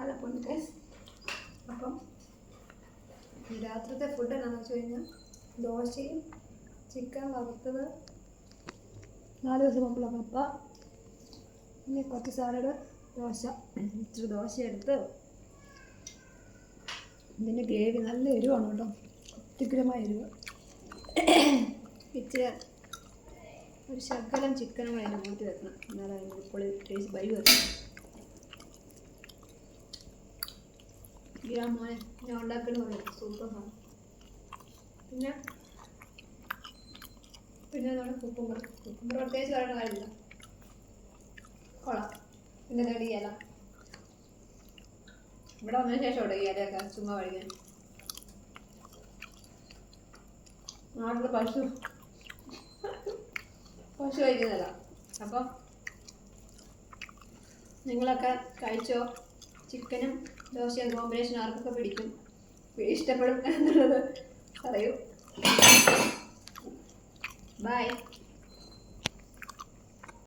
Hello പൊന്നിക്കേസ് അപ്പം രാത്രിത്തെ food എന്താണെന്ന് വെച്ച് കഴിഞ്ഞാൽ ദോശയും ചിക്കൻ വറുത്തത് നാല് ദിവസം മുമ്പുള്ള കപ്പ പിന്നെ കുറച്ച് സാലഡ് ദോശ ഇച്ചിരി ദോശ എടുത്ത് ഇതിന്റെ ഗ്രേവി നല്ല എരിവാണ് കേട്ടോ അത്യുഗ്രമായ എരിവ്. ഇച്ചിരി ഒരു ശകലം ചിക്കനും അതിന്റെ കൂട്ടി വെക്കണം. എന്നാലും അതിന്റെ പുളി ടേസ്റ്റ് ബൈ വരണം ഞാൻ മോനെ ഞാൻ ഉണ്ടാക്കണ സൂപ്പർ ആണ്. പിന്നെ? പിന്നെ നമ്മുടെ കുക്കുമ്പർ കുക്കുമ്പർ പ്രത്യേകിച്ച് പറയേണ്ട കാര്യമില്ല. കൊള്ളാം. പിന്നെ തടി ഇല. ഇവിടെ വന്നതിന് ശേഷം ഇവിടെ ഇലയൊക്കെ ചുമ്മാ കഴിക്കാൻ. നാട്ടിൽ പശു പശു കഴിക്കുന്നതല്ല അപ്പം നിങ്ങളൊക്കെ കഴിച്ചോ? ചിക്കനും ദോശയും കോമ്പിനേഷൻ ആർക്കൊക്കെ പിടിക്കും? ഇഷ്ടപ്പെടും എന്നുള്ളത് പറയൂ. ബൈ